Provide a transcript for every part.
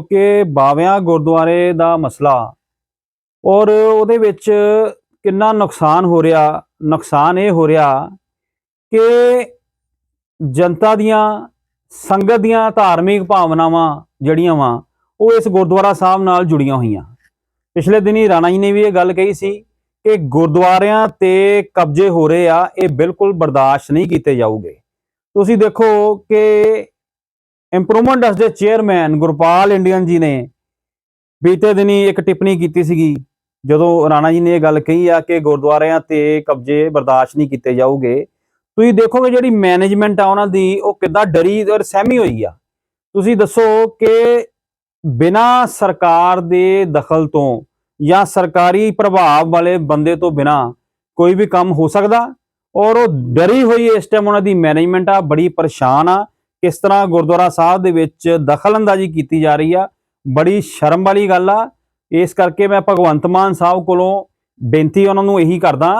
ਕਿ ਬਾਵਿਆਂ ਗੁਰਦੁਆਰੇ ਦਾ ਮਸਲਾ ਔਰ ਉਹਦੇ ਵਿੱਚ ਕਿੰਨਾ ਨੁਕਸਾਨ ਹੋ ਰਿਹਾ, ਨੁਕਸਾਨ ਇਹ ਹੋ ਰਿਹਾ ਕਿ ਜਨਤਾ ਦੀਆਂ, ਸੰਗਤ ਦੀਆਂ ਧਾਰਮਿਕ ਭਾਵਨਾਵਾਂ ਜਿਹੜੀਆਂ ਵਾ, ਉਹ ਇਸ ਗੁਰਦੁਆਰਾ ਸਾਹਿਬ ਨਾਲ ਜੁੜੀਆਂ ਹੋਈਆਂ। ਪਿਛਲੇ ਦਿਨੀ ਰਾਣਾ ਜੀ ਨੇ ਵੀ ਇਹ ਗੱਲ ਕਹੀ ਸੀ ਕਿ ਗੁਰਦੁਆਰਿਆਂ ਤੇ ਕਬਜ਼ੇ ਹੋ ਰਹੇ ਆ, ਇਹ ਬਿਲਕੁਲ ਬਰਦਾਸ਼ਤ ਨਹੀਂ ਕੀਤੇ ਜਾਊਗੇ। ਤੁਸੀਂ ਦੇਖੋ ਕਿ ਇੰਪਰੂਵਮੈਂਟ ਡਸ ਦੇ ਚੇਅਰਮੈਨ ਗੁਰਪਾਲ ਇੰਡੀਅਨ ਜੀ ਨੇ ਬੀਤੇ ਦਿਨੀ ਇੱਕ ਟਿੱਪਣੀ ਕੀਤੀ ਸੀਗੀ। ਜਦੋਂ ਰਾਣਾ ਜੀ ਨੇ ਇਹ ਗੱਲ ਕਹੀ ਆ ਕਿ ਗੁਰਦੁਆਰਿਆਂ ਤੇ ਕਬਜ਼ੇ ਬਰਦਾਸ਼ਤ ਨਹੀਂ ਕੀਤੇ ਜਾਊਗੇ, ਤੁਸੀਂ ਦੇਖੋਗੇ ਜਿਹੜੀ ਮੈਨੇਜਮੈਂਟ ਆ ਉਹਨਾਂ ਦੀ, ਉਹ ਕਿੱਦਾਂ ਡਰੀ ਔਰ ਸਹਿਮੀ ਹੋਈ ਆ। ਤੁਸੀਂ ਦੱਸੋ ਕਿ ਬਿਨਾਂ ਸਰਕਾਰ ਦੇ ਦਖਲ ਤੋਂ ਜਾਂ ਸਰਕਾਰੀ ਪ੍ਰਭਾਵ ਵਾਲੇ ਬੰਦੇ ਤੋਂ ਬਿਨਾਂ ਕੋਈ ਵੀ ਕੰਮ ਹੋ ਸਕਦਾ? ਔਰ ਉਹ ਡਰੀ ਹੋਈ ਇਸ ਟਾਈਮ ਉਹਨਾਂ ਦੀ ਮੈਨੇਜਮੈਂਟ ਆ, ਬੜੀ ਪਰੇਸ਼ਾਨ ਆ। ਕਿਸ ਤਰ੍ਹਾਂ ਗੁਰਦੁਆਰਾ ਸਾਹਿਬ ਦੇ ਵਿੱਚ ਦਖਲਅੰਦਾਜ਼ੀ ਕੀਤੀ ਜਾ ਰਹੀ ਆ। ਬੜੀ ਸ਼ਰਮ ਵਾਲੀ ਗੱਲ ਆ। ਇਸ ਕਰਕੇ ਮੈਂ ਭਗਵੰਤ ਮਾਨ ਸਾਹਿਬ ਕੋਲੋਂ ਬੇਨਤੀ ਉਹਨਾਂ ਨੂੰ ਇਹੀ ਕਰਦਾ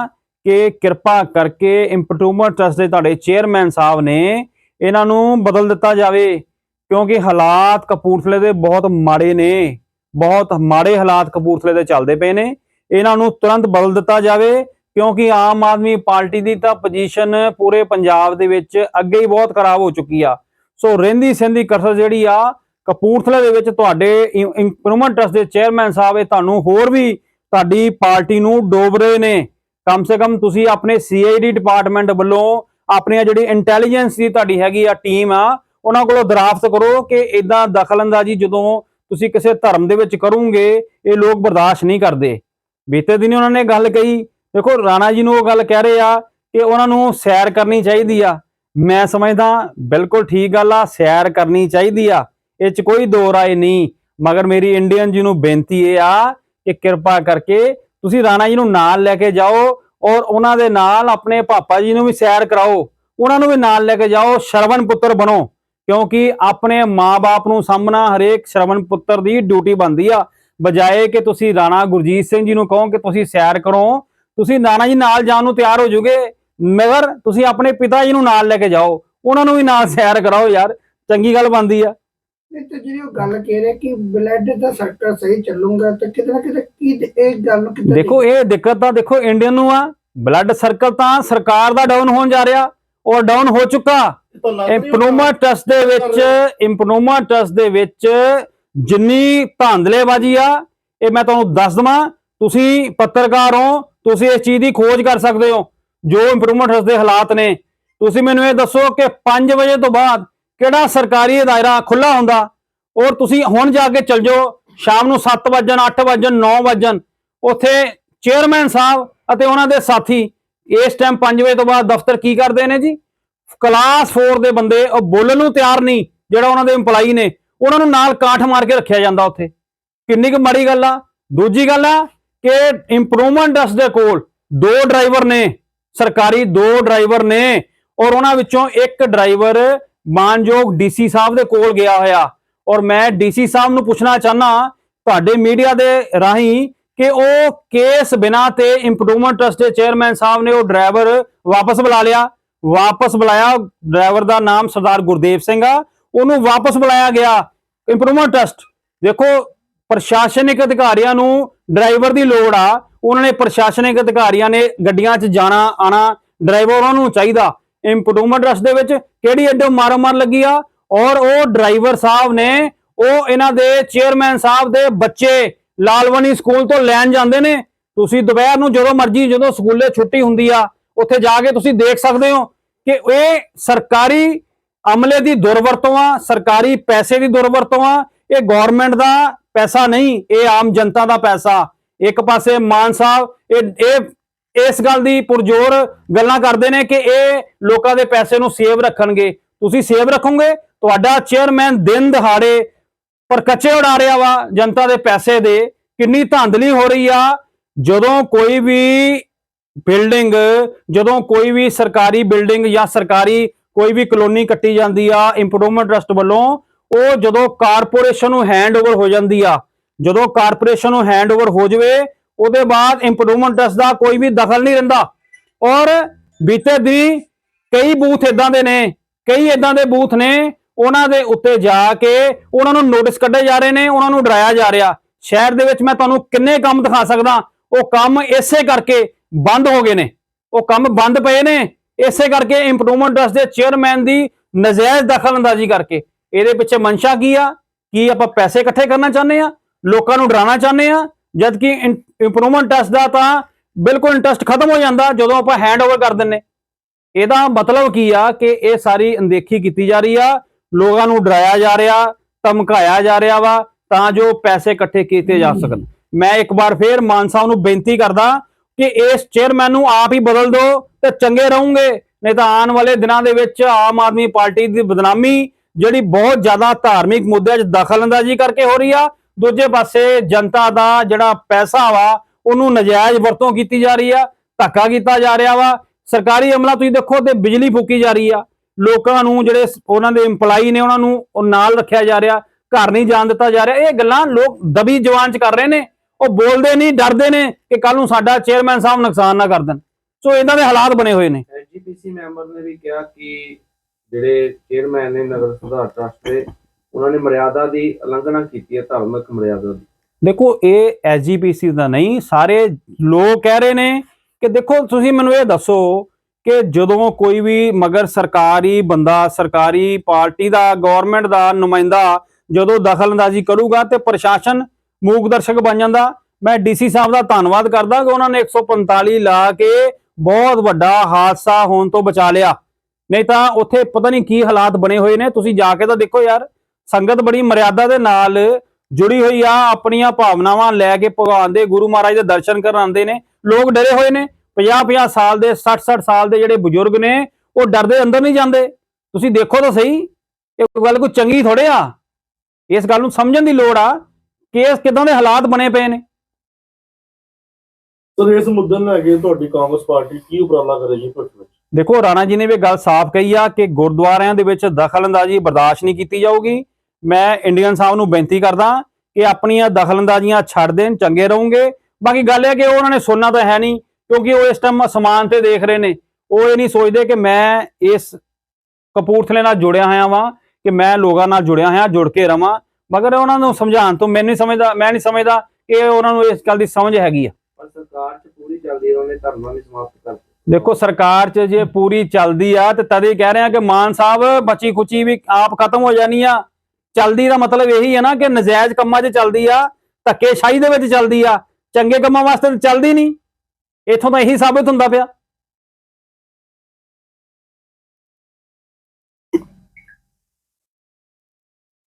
ਕਿ ਕਿਰਪਾ ਕਰਕੇ ਇੰਪਰੂਵਮੈਂਟ ਟਰਸਟ ਦੇ ਤੁਹਾਡੇ ਚੇਅਰਮੈਨ ਸਾਹਿਬ ਨੇ ਇਹਨਾਂ ਨੂੰ ਬਦਲ ਦਿੱਤਾ ਜਾਵੇ, ਕਿਉਂਕਿ ਹਾਲਾਤ ਕਪੂਰਥਲੇ ਦੇ ਬਹੁਤ ਮਾੜੇ ਨੇ। ਬਹੁਤ ਮਾੜੇ ਹਾਲਾਤ ਕਪੂਰਥਲੇ ਦੇ ਚੱਲਦੇ ਪਏ ਨੇ। ਇਹਨਾਂ ਨੂੰ ਤੁਰੰਤ ਬਦਲ ਦਿੱਤਾ ਜਾਵੇ, ਕਿਉਂਕਿ ਆਮ ਆਦਮੀ ਪਾਰਟੀ ਦੀ ਤਾਂ ਪੋਜੀਸ਼ਨ ਪੂਰੇ ਪੰਜਾਬ ਦੇ ਵਿੱਚ ਅੱਗੇ ਹੀ ਬਹੁਤ ਖਰਾਬ ਹੋ ਚੁੱਕੀ ਆ। ਸੋ ਰਹਿੰਦੀ ਸਹਿੰਦੀ ਕਸਰ ਜਿਹੜੀ ਆ, ਕਪੂਰਥਲਾ ਦੇ ਵਿੱਚ ਤੁਹਾਡੇ ਇੰਪਰੂਵਮੈਂਟ ਟਰਸਟ ਦੇ ਚੇਅਰਮੈਨ ਸਾਹਿਬ ਇਹ ਤੁਹਾਨੂੰ ਹੋਰ ਵੀ ਤੁਹਾਡੀ ਪਾਰਟੀ ਨੂੰ ਡੋਬ ਰਹੇ ਨੇ। ਕਮ ਸੇ ਕਮ ਤੁਸੀਂ ਆਪਣੇ ਸੀਆਈਡੀ ਡਿਪਾਰਟਮੈਂਟ ਵੱਲੋਂ ਆਪਣੀਆਂ ਜਿਹੜੀ ਇੰਟੈਲੀਜੈਂਸ ਦੀ ਤੁਹਾਡੀ ਹੈਗੀ ਆ ਟੀਮ ਆ, ਉਹਨਾਂ ਕੋਲੋਂ ਦਰਾਫਤ ਕਰੋ ਕਿ ਇਦਾਂ ਦਖਲਅੰਦਾਜ਼ੀ ਜਦੋਂ ਤੁਸੀਂ ਕਿਸੇ ਧਰਮ ਦੇ ਵਿੱਚ ਕਰੋਗੇ, ਇਹ ਲੋਕ ਬਰਦਾਸ਼ਤ ਨਹੀਂ ਕਰਦੇ। ਬੀਤੇ ਦਿਨੀ ਉਹਨਾਂ ਨੇ ਗੱਲ ਕਹੀ, ਦੇਖੋ ਰਾਣਾ ਜੀ ਨੂੰ ਉਹ ਗੱਲ ਕਹਿ ਰਹੇ ਆ ਕਿ ਉਹਨਾਂ ਨੂੰ ਸੈਰ ਕਰਨੀ ਚਾਹੀਦੀ ਆ। ਮੈਂ ਸਮਝਦਾ ਬਿਲਕੁਲ ਠੀਕ ਗੱਲ ਆ, ਸੈਰ ਕਰਨੀ ਚਾਹੀਦੀ ਆ, ਇਹ ਚ ਕੋਈ ਦੋ ਰਾਏ ਨਹੀਂ। ਮਗਰ ਮੇਰੀ ਇੰਡੀਅਨ ਜੀ ਨੂੰ ਬੇਨਤੀ ਇਹ ਆ ਕਿ ਕਿਰਪਾ ਕਰਕੇ ਤੁਸੀਂ ਰਾਣਾ ਜੀ ਨੂੰ ਨਾਲ ਲੈ ਕੇ ਜਾਓ ਔਰ ਉਹਨਾਂ ਦੇ ਨਾਲ ਆਪਣੇ ਪਾਪਾ ਜੀ ਨੂੰ ਵੀ ਸੈਰ ਕਰਾਓ, ਉਹਨਾਂ ਨੂੰ ਵੀ ਨਾਲ ਲੈ ਕੇ ਜਾਓ, ਸ਼ਰਵਣ ਪੁੱਤਰ ਬਣੋ। ਕਿਉਂਕਿ ਆਪਣੇ ਮਾਪੇ ਨੂੰ ਸਾਹਮਣਾ ਹਰੇਕ ਸ਼ਰਵਣ ਪੁੱਤਰ ਦੀ ਡਿਊਟੀ ਬਣਦੀ ਆ। ਬਜਾਏ ਕਿ ਤੁਸੀਂ ਰਾਣਾ ਗੁਰਜੀਤ ਸਿੰਘ ਜੀ ਨੂੰ ਕਹੋ ਕਿ ਤੁਸੀਂ ਸੈਰ ਕਰੋ, ਤੁਸੀਂ ਰਾਣਾ ਜੀ ਨਾਲ ਜਾਣ ਨੂੰ ਤਿਆਰ ਹੋ ਜੂਗੇ। ਮਗਰ ਤੁਸੀਂ ਆਪਣੇ ਪਿਤਾ ਜੀ ਨੂੰ ਨਾਲ ਲੈ ਕੇ ਜਾਓ ਉਹਨਾਂ ਨੂੰ ਵੀ ਨਾਲ ਸੈਰ ਕਰਾਓ ਯਾਰ ਚੰਗੀ ਗੱਲ ਬਣਦੀ ਆ। ਇਹ ਤੇ ਜਿਹੜੀ ਉਹ ਗੱਲ ਕਹਿ ਰਹੇ ਕਿ ਬਲੱਡ ਦਾ ਸਰਕਲ ਸਹੀ ਚੱਲੂਗਾ ਤਾਂ ਕਿਤੇ ਨਾ ਕਿਤੇ ਕੀ ਇਹ ਗੱਲ ਨੂੰ ਕਿੱਦਾਂ ਦੇਖੋ ਇਹ ਦਿੱਕਤ ਤਾਂ ਦੇਖੋ ਇੰਡੀਅਨ ਨੂੰ ਆ ਬਲੱਡ ਸਰਕਲ ਤਾਂ ਸਰਕਾਰ ਦਾ ਡਾਊਨ ਹੋਣ ਜਾ ਰਿਹਾ ਔਰ ਡਾਊਨ ਹੋ ਚੁੱਕਾ। ਇੰਪਰੂਵਮੈਂਟ ਟੈਸਟ ਦੇ ਵਿੱਚ ਇੰਪਰੂਵਮੈਂਟ ਟੈਸਟ ਦੇ ਵਿੱਚ ਜਿੰਨੀ ਧਾਂਦਲੇਬਾਜ਼ੀ ਆ ਇਹ ਮੈਂ ਤੁਹਾਨੂੰ ਦੱਸ ਦਵਾਂ ਤੁਸੀਂ ਪੱਤਰਕਾਰ ਹੋ ਤੁਸੀਂ ਇਸ ਚੀਜ਼ ਦੀ ਖੋਜ ਕਰ ਸਕਦੇ ਹੋ। ਜੋ ਇੰਪਰੂਵਮੈਂਟਸ ਦੇ ਹਾਲਾਤ ਨੇ, ਤੁਸੀਂ ਮੈਨੂੰ ਇਹ ਦੱਸੋ ਕਿ 5 ਵਜੇ ਤੋਂ ਬਾਅਦ ਕਿਹੜਾ ਸਰਕਾਰੀ ਦਾਇਰਾ ਖੁੱਲਾ ਹੁੰਦਾ? ਔਰ ਤੁਸੀਂ ਹੁਣ ਜਾ ਕੇ ਚਲ ਜਾਓ, ਸ਼ਾਮ ਨੂੰ 7 ਵਜਣ 8 ਵਜਣ 9 ਵਜਣ, ਉੱਥੇ ਚੇਅਰਮੈਨ ਸਾਹਿਬ ਅਤੇ ਉਹਨਾਂ ਦੇ ਸਾਥੀ ਇਸ ਟਾਈਮ 5 ਵਜੇ ਤੋਂ ਬਾਅਦ ਦਫ਼ਤਰ ਕੀ ਕਰਦੇ ਨੇ ਜੀ? ਕਲਾਸ 4 ਦੇ ਬੰਦੇ, ਉਹ ਬੋਲਣ ਨੂੰ ਤਿਆਰ ਨਹੀਂ, ਜਿਹੜਾ ਉਹਨਾਂ ਦੇ EMPLOYE ਨੇ, ਉਹਨਾਂ ਨੂੰ ਨਾਲ ਕਾਠ ਮਾਰ ਕੇ ਰੱਖਿਆ ਜਾਂਦਾ ਉੱਥੇ। ਕਿੰਨੀ ਕੁ ਮਾੜੀ ਗੱਲ ਆ? ਦੂਜੀ ਗੱਲ ਆ ਕਿ ਇੰਪਰੂਵਮੈਂਟ ਡਸ ਦੇ ਕੋਲ ਦੋ ਡਰਾਈਵਰ ਨੇ ਸਰਕਾਰੀ ਦੋ ਡਰਾਈਵਰ ਨੇ ਔਰ ਉਹਨਾਂ ਵਿੱਚੋਂ ਇੱਕ ਡਰਾਈਵਰ ਮਾਨਯੋਗ ਡੀਸੀ ਸਾਹਿਬ ਦੇ ਕੋਲ ਗਿਆ ਹੋਇਆ। ਔਰ ਮੈਂ ਡੀਸੀ ਸਾਹਿਬ ਨੂੰ ਪੁੱਛਣਾ ਚਾਹਨਾ ਤੁਹਾਡੇ ਮੀਡੀਆ ਦੇ ਰਾਹੀਂ ਕਿ ਉਹ ਕੇਸ ਬਿਨਾ ਤੇ ਇੰਪਰੂਵਮੈਂਟ ਟਰਸਟ ਦੇ ਚੇਅਰਮੈਨ ਸਾਹਿਬ ਨੇ ਉਹ ਡਰਾਈਵਰ ਵਾਪਸ ਬੁਲਾ ਲਿਆ? ਵਾਪਸ ਬੁਲਾਇਆ ਡਰਾਈਵਰ ਦਾ ਨਾਮ ਸਰਦਾਰ ਗੁਰਦੇਵ ਸਿੰਘ ਆ। ਉਹਨੂੰ ਵਾਪਸ ਬੁਲਾਇਆ ਗਿਆ। ਇੰਪਰੂਵਮੈਂਟ ਟਰਸਟ ਦੇਖੋ, ਪ੍ਰਸ਼ਾਸਨਿਕ ਅਧਿਕਾਰੀਆਂ ਨੂੰ ਡਰਾਈਵਰ ਦੀ ਲੋੜ ਆ। ਉਹਨਾਂ ਨੇ ਪ੍ਰਸ਼ਾਸਨਿਕ ਅਧਿਕਾਰੀਆਂ ਨੇ ਗੱਡੀਆਂ 'ਚ ਜਾਣਾ, ਆਣਾ ਡਰਾਈਵਰ ਉਹਨਾਂ ਨੂੰ ਚਾਹੀਦਾ। ਇੰਪਰੂਵਮੈਂਟ ਰਸ ਦੇ ਵਿੱਚ ਕਿਹੜੀ ਐਡੋ ਮਾਰੋ ਮਾਰ ਲੱਗੀ ਆ? ਔਰ ਉਹ ਡਰਾਈਵਰ ਸਾਹਿਬ ਨੇ, ਉਹ ਇਹਨਾਂ ਦੇ ਚੇਅਰਮੈਨ ਸਾਹਿਬ ਦੇ ਬੱਚੇ ਲਾਲਵਨੀ ਸਕੂਲ ਤੋਂ ਲੈਣ ਜਾਂਦੇ ਨੇ। ਤੁਸੀਂ ਦੁਪਹਿਰ ਨੂੰ ਜਦੋਂ ਮਰਜ਼ੀ, ਜਦੋਂ ਸਕੂਲੇ ਛੁੱਟੀ ਹੁੰਦੀ ਆ, ਉੱਥੇ ਜਾ ਕੇ ਤੁਸੀਂ ਦੇਖ ਸਕਦੇ ਹੋ ਕਿ ਇਹ ਸਰਕਾਰੀ ਅਮਲੇ ਦੀ ਦੁਰਵਰਤੋਂ ਆ, ਸਰਕਾਰੀ ਪੈਸੇ ਦੀ ਦੁਰਵਰਤੋਂ ਆ। ਇਹ ਗਵਰਨਮੈਂਟ ਦਾ ਪੈਸਾ ਨਹੀਂ, ਇਹ ਆਮ ਜਨਤਾ ਦਾ ਪੈਸਾ। ਇੱਕ ਪਾਸੇ ਮਾਨ ਸਾਹਿਬ, ਇਹ ਇਹ, ਇਸ ਗੱਲ ਦੀ ਪੁਰਜੋਰ ਗੱਲਾਂ ਕਰਦੇ ਨੇ ਕਿ ਇਹ ਲੋਕਾਂ ਦੇ ਪੈਸੇ ਨੂੰ ਸੇਵ ਰੱਖਣਗੇ। ਤੁਸੀਂ ਸੇਵ ਰੱਖੋਗੇ? ਤੁਹਾਡਾ ਚੇਅਰਮੈਨ ਦਿਨ ਦਿਹਾੜੇ ਪਰ ਕੱਚੇ ਉਡਾ ਰਿਹਾ ਵਾ, ਜਨਤਾ ਦੇ ਪੈਸੇ ਦੇ। ਕਿੰਨੀ ਧਾਂਦਲੀ ਹੋ ਰਹੀ ਆ। ਜਦੋਂ ਕੋਈ ਵੀ ਬਿਲਡਿੰਗ, ਜਦੋਂ ਕੋਈ ਵੀ ਸਰਕਾਰੀ ਬਿਲਡਿੰਗ ਜਾਂ ਸਰਕਾਰੀ ਕੋਈ ਵੀ ਕਲੋਨੀ ਕੱਟੀ ਜਾਂਦੀ ਆ, ਇੰਪਰੂਵਮੈਂਟ ਟਰਸਟ ਵੱਲੋਂ, ਉਹ ਜਦੋਂ ਕਾਰਪੋਰੇਸ਼ਨ ਨੂੰ ਹੈਂਡਓਵਰ ਹੋ ਜਾਂਦੀ ਆ ਜਦੋਂ ਕਾਰਪੋਰੇਸ਼ਨ ਨੂੰ ਹੈਂਡਓਵਰ ਹੋ ਜਾਵੇ, ਉਹਦੇ ਬਾਅਦ ਇੰਪਰੂਵਮੈਂਟ ਟਰਸਟ ਦਾ ਕੋਈ ਵੀ ਦਖਲ ਨਹੀਂ ਰਹਿੰਦਾ ਔਰ ਬੀਤੇ ਦੀ ਕਈ ਬੂਥ ਇਦਾਂ ਦੇ ਨੇ, ਕਈ ਇਦਾਂ ਦੇ ਬੂਥ ਨੇ, ਉਹਨਾਂ ਦੇ ਉੱਤੇ ਜਾ ਕੇ ਉਹਨਾਂ ਨੂੰ ਨੋਟਿਸ ਕੱਢੇ ਜਾ ਰਹੇ ਨੇ, ਉਹਨਾਂ ਨੂੰ ਡਰਾਇਆ ਜਾ ਰਿਹਾ। ਸ਼ਹਿਰ ਦੇ ਵਿੱਚ ਮੈਂ ਤੁਹਾਨੂੰ ਕਿੰਨੇ ਕੰਮ ਦਿਖਾ ਸਕਦਾ। ਉਹ ਕੰਮ ਇਸੇ ਕਰਕੇ ਬੰਦ ਹੋ ਗਏ ਨੇ। ਉਹ ਕੰਮ ਬੰਦ ਪਏ ਨੇ, ਇਸੇ ਕਰਕੇ ਇੰਪਰੂਵਮੈਂਟ ਟਰਸਟ ਦੇ ਚੇਅਰਮੈਨ ਦੀ ਨਜਾਇਜ਼ ਦਖਲਅੰਦਾਜ਼ੀ ਕਰਕੇ। ਇਹਦੇ ਪਿੱਛੇ ਮਨਸ਼ਾ ਕੀ ਆ? ਕੀ ਆਪਾਂ ਪੈਸੇ ਇਕੱਠੇ ਕਰਨਾ ਚਾਹੁੰਦੇ ਆ? ਲੋਕਾਂ ਨੂੰ ਡਰਾਉਣਾ ਚਾਹੁੰਦੇ ਆ ਜਦ ਕਿ ਇੰਪਰੂਵਮੈਂਟ ਟੈਸਟ ਦਾ ਤਾਂ ਬਿਲਕੁਲ ਇੰਟਰਸਟ ਖਤਮ ਹੋ ਜਾਂਦਾ ਜਦੋਂ ਆਪਾਂ ਹੈਂਡ ਓਵਰ ਕਰ ਦਿੰਨੇ ਇਹਦਾ ਮਤਲਬ ਕੀ ਆ ਕਿ ਇਹ ਸਾਰੀ ਅਣਦੇਖੀ ਕੀਤੀ ਜਾ ਰਹੀ ਆ, ਲੋਕਾਂ ਨੂੰ ਡਰਾਇਆ ਜਾ ਰਿਹਾ, ਧਮਕਾਇਆ ਜਾ ਰਿਹਾ ਵਾ, ਤਾਂ ਜੋ ਪੈਸੇ ਇਕੱਠੇ ਕੀਤੇ ਜਾ ਸਕਣ। ਮੈਂ ਇੱਕ ਵਾਰ ਫੇਰ ਮਾਨ ਸਾਹਿਬ ਨੂੰ ਬੇਨਤੀ ਕਰਦਾ ਕਿ ਇਸ ਚੇਅਰਮੈਨ ਨੂੰ ਆਪ ਹੀ ਬਦਲ ਦਿਓ ਤੇ ਚੰਗੇ ਰਹੋਗੇ, ਨਹੀਂ ਤਾਂ ਆਉਣ ਵਾਲੇ ਦਿਨਾਂ ਦੇ ਵਿੱਚ ਆਮ ਆਦਮੀ ਪਾਰਟੀ ਦੀ ਬਦਨਾਮੀ, ਜਿਹੜੀ ਬਹੁਤ ਜ਼ਿਆਦਾ ਧਾਰਮਿਕ ਮੁੱਦਿਆਂ 'ਚ ਦਖਲ ਅੰਦਾਜ਼ੀ ਕਰਕੇ ਹੋ ਰਹੀ ਆ ਦੂਜੇ ਪਾਸੇ ਜਨਤਾ ਦਾ ਜਿਹੜਾ ਪੈਸਾ ਵਾ, ਉਹਨੂੰ ਨਜਾਇਜ਼ ਵਰਤੋਂ ਕੀਤੀ ਜਾ ਰਹੀ ਆ, ਧੱਕਾ ਕੀਤਾ ਜਾ ਰਿਹਾ ਵਾ। ਸਰਕਾਰੀ ਅਮਲਾ ਤੁਸੀਂ ਦੇਖੋ ਤੇ ਬਿਜਲੀ ਫੂਕੀ ਜਾ ਰਹੀ ਆ। ਲੋਕਾਂ ਨੂੰ ਜਿਹੜੇ ਉਹਨਾਂ ਦੇ EMPLOYE ਨੇ ਉਹਨਾਂ ਨੂੰ ਉਹ ਨਾਲ ਰੱਖਿਆ ਜਾ ਰਿਹਾ, ਘਰ ਨਹੀਂ ਜਾਣ ਦਿੱਤਾ ਜਾ ਰਿਹਾ। ਇਹ ਗੱਲਾਂ ਲੋਕ ਦਬੀ ਜਵਾਨ ਚ ਕਰ ਰਹੇ ਨੇ। ਉਹ ਬੋਲਦੇ ਨਹੀਂ, ਡਰਦੇ ਨੇ ਕਿ ਕੱਲ ਨੂੰ ਸਾਡਾ ਚੇਅਰਮੈਨ ਸਾਹਿਬ ਨੁਕਸਾਨ ਨਾ ਕਰ ਦੇਣ। ਸੋ ਇਹਨਾਂ ਦੇ ਹਾਲਾਤ ਬਣੇ ਹੋਏ ਨੇ। ਐਸਜੀਪੀਸੀ ਮੈਂਬਰ ਨੇ ਵੀ ਕਿਹਾ ਕਿ ਜਿਹੜੇ ਚੇਅਰਮੈਨ ਨੇ ਨਗਰ ਸੁਧਾਰ ਟਰਸਟ ਦੇ ਉਹਨਾਂ ਨੇ ਮਰਿਆਦਾ ਦੀ ਉਲੰਘਣਾ ਕੀਤੀ ਹੈ, ਧਾਰਮਿਕ ਮਰਿਆਦਾ ਦੀ। ਦੇਖੋ, ਇਹ ਐਸਜੀਪੀਸੀ ਦਾ ਨਹੀਂ, ਸਾਰੇ ਲੋਕ ਕਹਿ ਰਹੇ ਨੇ ਕਿ ਦੇਖੋ, ਤੁਸੀਂ ਮੈਨੂੰ ਇਹ ਦੱਸੋ ਕਿ ਜਦੋਂ ਕੋਈ ਵੀ ਮਗਰ ਸਰਕਾਰੀ ਬੰਦਾ, ਸਰਕਾਰੀ ਪਾਰਟੀ ਦਾ ਗਵਰਨਮੈਂਟ ਦਾ ਨੁਮਾਇੰਦਾ ਜਦੋਂ ਦਖਲਅੰਦਾਜ਼ੀ ਕਰੂਗਾ ਤੇ ਪ੍ਰਸ਼ਾਸਨ ਮੂਕ ਦਰਸ਼ਕ ਬਣ ਜਾਂਦਾ, ਮੈਂ ਡੀਸੀ ਸਾਹਿਬ ਦਾ ਧੰਨਵਾਦ ਕਰਦਾ ਕਿ ਉਹਨਾਂ ਨੇ 145 ਲਾ ਕੇ ਬਹੁਤ ਵੱਡਾ ਹਾਦਸਾ ਹੋਣ ਤੋਂ ਬਚਾ ਲਿਆ। ਨਹੀਂ ਤਾਂ ਉੱਥੇ ਪਤਾ ਨਹੀਂ ਕੀ ਹਾਲਾਤ ਬਣੇ ਹੋਏ ਨੇ, ਤੁਸੀਂ ਜਾ ਕੇ ਤਾਂ ਦੇਖੋ ਯਾਰ। ਸੰਗਤ ਬੜੀ ਮਰਿਆਦਾ ਦੇ ਨਾਲ ਜੁੜੀ ਹੋਈ ਆ ਆਪਣੀਆਂ ਭਾਵਨਾਵਾਂ ਲੈ ਕੇ ਭਗਵਾਨ ਦੇ ਗੁਰੂ ਮਹਾਰਾਜ ਦੇ ਦਰਸ਼ਨ ਕਰਨ ਆਉਂਦੇ ਨੇ। ਲੋਕ ਡਰੇ ਹੋਏ ਨੇ 50-50 ਸਾਲ ਦੇ 60-60 ਸਾਲ ਦੇ ਜਿਹੜੇ ਬਜ਼ੁਰਗ ਨੇ ਉਹ ਡਰਦੇ ਅੰਦਰ ਨਹੀਂ ਜਾਂਦੇ। ਤੁਸੀਂ ਦੇਖੋ ਤਾਂ ਸਹੀ ਇਹ ਗੱਲ ਕੋਈ ਚੰਗੀ ਥੋੜੇ ਆ। ਇਸ ਗੱਲ ਨੂੰ ਸਮਝਣ ਦੀ ਲੋੜ ਆ ਕਿ ਇਸ ਕਿਦਾਂ ਦੇ ਹਾਲਾਤ ਬਣੇ ਪਏ ਨੇ। ਸਰ ਇਸ ਮੁੱਦੇ ਨੂੰ ਲੈ ਕੇ ਤੁਹਾਡੀ ਕਾਂਗਰਸ ਪਾਰਟੀ ਕੀ ਉਪਰਾਲਾ ਕਰੇਗੀ ਭਵਿੱਖ ਵਿੱਚ? ਦੇਖੋ ਰਾਣਾ ਜੀ ਨੇ ਵੀ ਗੱਲ ਸਾਫ਼ ਕਹੀ ਆ ਕਿ ਗੁਰਦੁਆਰਿਆਂ ਦੇ ਵਿੱਚ ਦਖਲਅੰਦਾਜ਼ੀ ਬਰਦਾਸ਼ਤ ਨਹੀਂ ਕੀਤੀ ਜਾਊਗੀ। ਮੈਂ ਇੰਡੀਅਨ ਸਾਹਿਬ ਨੂੰ ਬੇਨਤੀ ਕਰਦਾ ਕਿ ਆਪਣੀਆਂ ਦਖਲਅੰਦਾਜ਼ੀਆਂ ਛੱਡ ਦੇਣ ਚੰਗੇ ਰਹੋਗੇ। ਬਾਕੀ ਗੱਲ ਇਹ ਕਿ ਉਹਨਾਂ ਨੇ ਸੁਣਨਾ ਤਾਂ ਹੈ ਨਹੀਂ ਕਿਉਂਕਿ ਉਹ ਇਸ ਟਾਈਮ ਅਸਮਾਨ ਤੇ ਦੇਖ ਰਹੇ ਨੇ। ਉਹ ਇਹ ਨਹੀਂ ਸੋਚਦੇ ਕਿ ਮੈਂ ਇਸ ਕਪੂਰਥਲੇ ਨਾਲ ਜੁੜਿਆ ਹੋਇਆ ਵਾਂ ਕਿ ਮੈਂ ਲੋਕਾਂ ਨਾਲ ਜੁੜਿਆ ਹੋਇਆ ਜੁੜ ਕੇ ਰਵਾਂ। ਮਗਰ ਉਹਨਾਂ ਨੂੰ ਸਮਝਾਉਣ ਤੋਂ ਮੈਂ ਨਹੀਂ ਸਮਝਦਾ ਮੈਂ ਨਹੀਂ ਸਮਝਦਾ ਕਿ ਉਹਨਾਂ ਨੂੰ ਇਸ ਗੱਲ ਦੀ ਸਮਝ ਹੈਗੀ ਆ। ਪਰ ਸਰਕਾਰ 'ਚ ਪੂਰੀ ਚੱਲਦੀ ਉਹਨਾਂ ਨੇ ਧਰਨਾ ਵੀ ਸਮਾਪਤ ਕਰ ਦਿੱਤਾ। ਦੇਖੋ ਸਰਕਾਰ 'ਚ ਜੇ ਪੂਰੀ ਚੱਲਦੀ ਆ ਤੇ ਤਦੇ ਕਹਿ ਰਹੇ ਆ ਕਿ ਮਾਨ ਸਾਹਿਬ ਬਚੀ ਖੁਚੀ ਵੀ ਆਪ ਖਤਮ ਹੋ ਜਾਣੀ ਆ। ਚੱਲਦੀ ਦਾ ਮਤਲਬ ਇਹੀ ਹੈ ਨਾ ਕਿ ਨਜਾਇਜ਼ ਕੰਮਾਂ 'ਚ ਚੱਲਦੀ ਆ, ਧੱਕੇਸ਼ਾਹੀ ਦੇ ਵਿੱਚ ਚੱਲਦੀ ਆ, ਚੰਗੇ ਕੰਮਾਂ ਵਾਸਤੇ ਤਾਂ ਚੱਲਦੀ ਨਹੀਂ। ਇੱਥੋਂ ਤਾਂ ਇਹੀ ਸਾਬਿਤ ਹੁੰਦਾ ਪਿਆ।